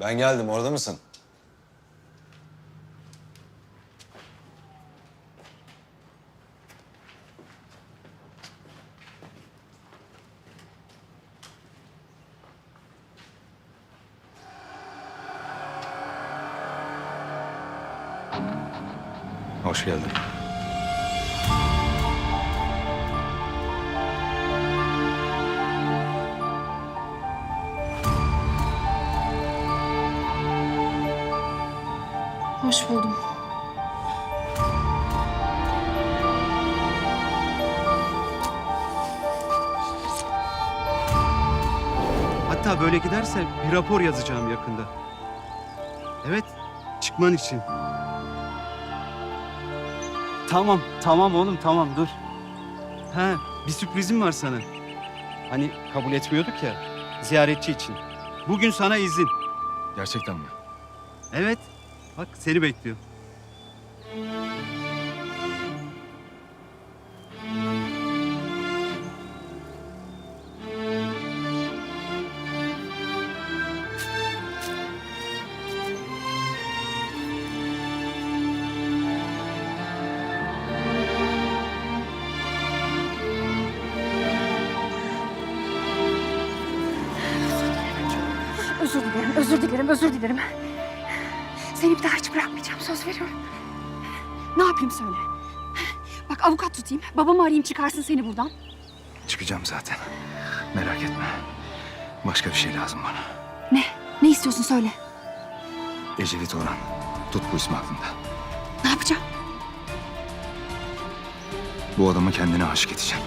Ben geldim, orada mısın? Hoş geldin. Hoş buldum. Hatta böyle giderse bir rapor yazacağım yakında. Evet, çıkman için. Tamam, tamam oğlum tamam dur. Ha, bir sürprizim var sana. Hani kabul etmiyorduk ya, ziyaretçi için. Bugün sana izin. Gerçekten mi? Evet, bak seni bekliyor. Özür dilerim, özür dilerim, özür dilerim. Seni bir daha hiç bırakmayacağım, söz veriyorum. Ne yapayım söyle. Bak avukat tutayım, babamı arayayım çıkarsın seni buradan. Çıkacağım zaten. Merak etme. Başka bir şey lazım bana. Ne? Ne istiyorsun söyle. Ecevit Orhan. Tut bu ismi aklında. Ne yapacağım? Bu adamı kendine aşık edeceğim.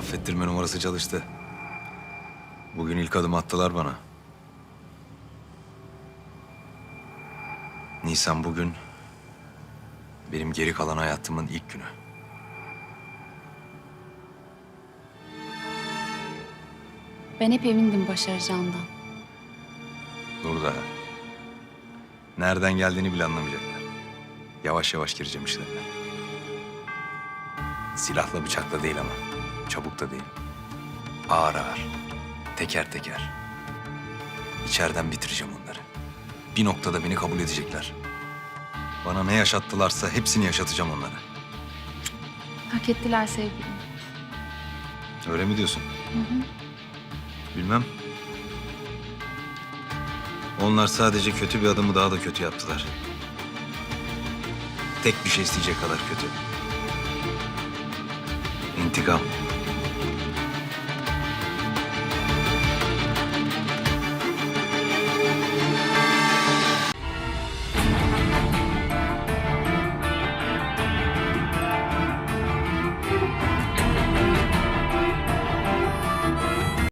Affettirme numarası çalıştı. Bugün ilk adım attılar bana. Nisan bugün benim geri kalan hayatımın ilk günü. Ben hep emindim başaracağından. Burada. Nereden geldiğini bile anlamayacaklar. Yavaş yavaş gireceğim işlerine. Silahla bıçakla değil ama. Çabuk da değil. Ağır ağır. Teker teker. İçeriden bitireceğim onları. Bir noktada beni kabul edecekler. Bana ne yaşattılarsa hepsini yaşatacağım onlara. Hak ettiler sevgilim. Öyle mi diyorsun? Bilmem. Onlar sadece kötü bir adamı daha da kötü yaptılar. Tek bir şey isteyecek kadar kötü. İntikam.